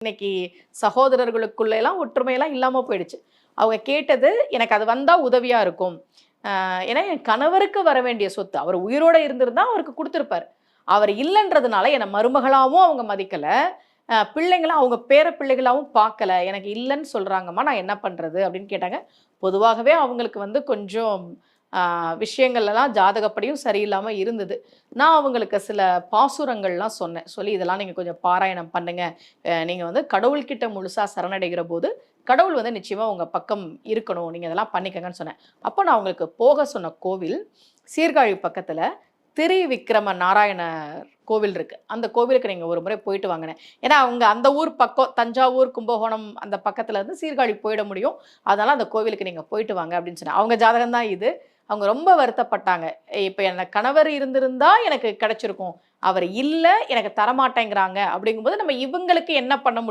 இன்னைக்கு சகோதரர்களுக்குள்ள எல்லாம் ஒற்றுமையெல்லாம் இல்லாமல் போயிடுச்சு. அவங்க கேட்டது எனக்கு அது வந்தால் உதவியாக இருக்கும். ஏன்னா என் கணவருக்கு வர வேண்டிய சொத்து அவர் உயிரோட இருந்திருந்தா அவருக்கு கொடுத்துருப்பார். அவர் இல்லைன்றதுனால என்னை மருமகளாகவும் அவங்க மதிக்கலை. பிள்ளைங்களும் அவங்க பேர பிள்ளைகளாகவும் பார்க்கல. எனக்கு இல்லைன்னு சொல்கிறாங்கம்மா நான் என்ன பண்ணுறது அப்படின்னு கேட்டாங்க. பொதுவாகவே அவங்களுக்கு வந்து கொஞ்சம் விஷயங்கள்லாம் விஷயங்கள் எல்லாம் ஜாதகப்படியும் சரியில்லாமல் இருந்தது. நான் அவங்களுக்கு சில பாசுரங்கள்லாம் சொன்னேன். சொல்லி இதெல்லாம் நீங்கள் கொஞ்சம் பாராயணம் பண்ணுங்க. நீங்கள் வந்து கடவுள்கிட்ட முழுசாக சரணடைகிற போது கடவுள் வந்து நிச்சயமாக உங்கள் பக்கம் இருக்கணும். நீங்கள் இதெல்லாம் பண்ணிக்கங்கன்னு சொன்னேன். அப்போ நான் அவங்களுக்கு போக சொன்ன கோவில் சீர்காழி பக்கத்தில் திரு விக்ரம நாராயணர் கோவில் இருக்குது அந்த கோவிலுக்கு நீங்கள் ஒரு முறை போயிட்டு வாங்கினேன். ஏன்னா அவங்க அந்த ஊர் பக்கம் தஞ்சாவூர் கும்பகோணம் அந்த பக்கத்தில் இருந்து சீர்காழி போயிட முடியும். அதனால் அந்த கோவிலுக்கு நீங்கள் போயிட்டு வாங்க அப்படின்னு சொன்னேன். அவங்க ஜாதகம் தான் இது. அவங்க ரொம்ப வருத்தப்பட்டாங்க. இப்போ எனக்கு கணவர் இருந்திருந்தா எனக்கு கிடைச்சிருக்கும். அவர் இல்லை எனக்கு தரமாட்டேங்கிறாங்க. அப்படிங்கும்போது நம்ம இவங்களுக்கு என்ன பண்ண முடியும்?